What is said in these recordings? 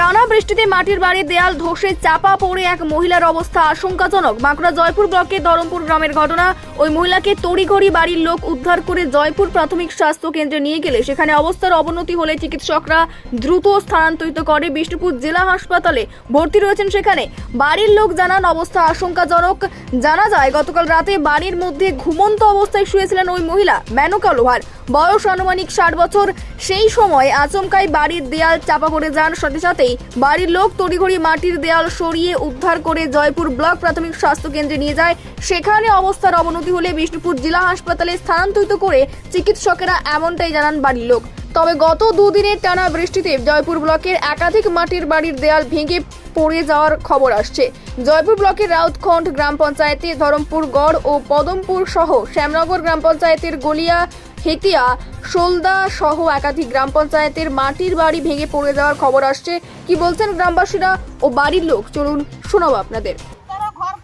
টানা বৃষ্টিতে মাটির বাড়ির দেয়াল ধসে চাপা পড়ে এক মহিলার অবস্থা আশঙ্কাজনক। বাঁকুড়া জয়পুর ব্লকের ধরমপুর গ্রামের ঘটনা। ওই মহিলাকে তড়িঘড়ি বাড়ির লোক উদ্ধার করে জয়পুর প্রাথমিক স্বাস্থ্য কেন্দ্রে নিয়ে গেলে। সেখানে অবস্থার অবনতি হলে চিকিৎসকরা দ্রুত স্থানান্তরিত করে। বিষ্ণুপুর জেলা হাসপাতালে ভর্তি রয়েছেন সেখানে। বাড়ির লোক জানান, অবস্থা আশঙ্কাজনক। জানা যায়, গতকাল রাতে বাড়ির মধ্যে ঘুমন্ত অবস্থায় শুয়েছিলেন ওই মহিলা, মেনকা লোহার। বয়স আনুমানিক ষাট বছর। সেই সময় আচমকাই বাড়ির দেয়াল চাপা পড়ে যান সাথে সাথেই বাড়ির লোক তড়িঘড়ি মাটির দেয়াল সরিয়ে উদ্ধার করে জয়পুর ব্লক প্রাথমিক স্বাস্থ্য কেন্দ্রে নিয়ে যায়। সেখানে অবস্থার অবনতি হলে বিষ্ণুপুর জেলা হাসপাতালে স্থানান্তরিত করে চিকিৎসকেরা এমনটাই জানান বাড়ির লোক। তবে গত দুদিনের টানা বৃষ্টিতে জয়পুর ব্লকের একাধিক মাটির বাড়ির দেয়াল ভেঙে পড়ে যাওয়ার খবর আসছে। জয়পুর ব্লকের রাউতখন্ড গ্রাম পঞ্চায়েতে ধরমপুর গড় ও পদমপুর সহ শ্যামনগর গ্রাম পঞ্চায়েতের গলিয়া হেতিয়া সোলদা সহ একাধিক গ্রাম পঞ্চায়েতের মাটির বাড়ি ভেঙে পড়ে যাওয়ার খবর আসছে। কি বলছেন গ্রামবাসীরা ও বাড়ির লোক? চলুন শোনাবো আপনাদের। ঘর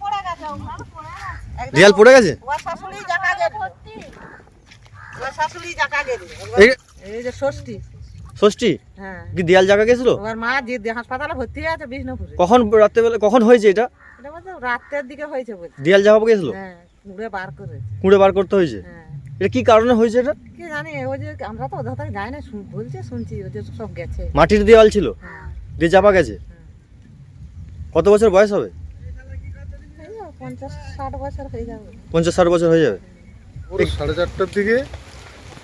পড়ে গেছে এই- যে ষষ্ঠী। ষষ্ঠী? হ্যাঁ। কি দেয়াল জায়গা গেছিল? ওর মা যে হাসপাতালে ভর্তি আছে বিষ্ণুপুরে। কখন কখন হয়েছে এটা? এটা রাতের দিকে হয়েছে দেয়াল জায়গা গেছিল? হ্যাঁ কুড়ে বার করে কুড়ে বার করতে হয়েছে? হ্যাঁ। এটা কি কারণে হয়েছে এটা? কি জানি ওই যে আমরা তো ওদের থেকে যাই না শুন- বলছে শুনছি ওই যে সব গেছে। মাটির দেওয়াল ছিল? হ্যাঁ। দিয়ে চাপা গেছে? কত বছর বয়স হবে? এই পঞ্চাশ ষাট বছর হয়ে যাবে। পঞ্চাশ ষাট বছর হয়ে যাবে। ওর সাড়ে চারটার দিকে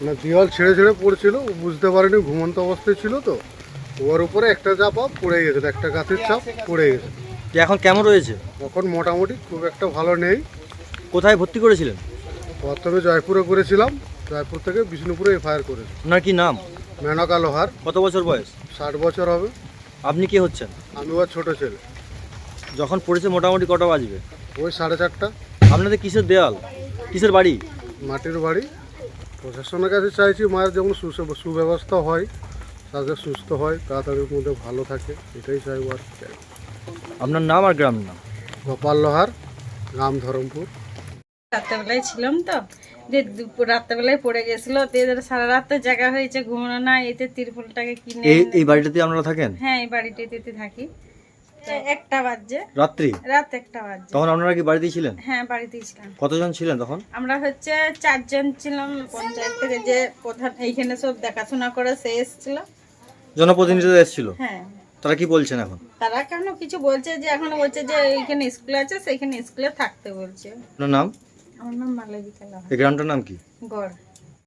মানে দেওয়াল ছেড়ে ছেড়ে পড়ছিল ও বুঝতে পারেনি ঘুমন্ত অবস্থায় ছিল তো। ওর উপরে একটা চাপা পড়ে গেছিল একটা গাছের চাপ পড়ে গেছে। যে এখন কেমন রয়েছে? তখন মোটামুটি খুব একটা ভালো নেই। কোথায় ভর্তি করেছিলেন? প্রথমে জয়পুরে করেছিলাম জয়পুর থেকে বিষ্ণুপুরে এফআইআর করেছি। ওনার কি নাম? মেনকা লোহার। কত বছর বয়স? ষাট বছর হবে। আপনি কি হচ্ছেন? আমি ওর ছোট ছেলে। যখন পড়েছে মোটামুটি কটা বাজবে? ওই সাড়ে চারটা। আপনাদের কিসের দেয়াল? কিসের বাড়ি? মাটির বাড়ি। প্রশাসনের কাছে চাইছি মায়ের যেমন সুব্যবস্থা হয় তাদের সুস্থ হয় তাড়াতাড়ির মধ্যে ভালো থাকে এটাই চাইব আর আপনার নাম আর গ্রামের নাম? গোপাল লোহার গ্রাম ধরমপুর। রাত্রেবেলায় ছিলাম তো যে দুপুর রাত্রেবেলায় পড়ে গেছিল তো এদের সারা রাত জায়গা হয়েছে ঘুমানো না এতে তিরপলটাকে কিনে এই এই বাড়িটাতে আপনারা থাকেন? হ্যাঁ এই বাড়িটিতে থাকি। একটা বাজছে রাত্রি? রাত একটা বাজছে তখন আপনারা কি বাড়িতেই ছিলেন? হ্যাঁ বাড়িতেই ছিলাম। কতজন ছিলেন তখন? আমরা হচ্ছে চারজন ছিলাম পঞ্চায়েত থেকে যে প্রধান এইখানে সব দেখাশোনা করে সে এসেছিল। জনপ্রতিনিধিরা এসেছিল? হ্যাঁ। তারা কি বলছেন এখন? তারা কেন কিছু বলছে যে এখন বলছে যে এইখানে স্কুল আছে সেইখানে স্কুলে থাকতে বলছে। আপনার নাম? আমার নাম মালবিকা লাহা এই গ্রামটার নাম কি? গড়।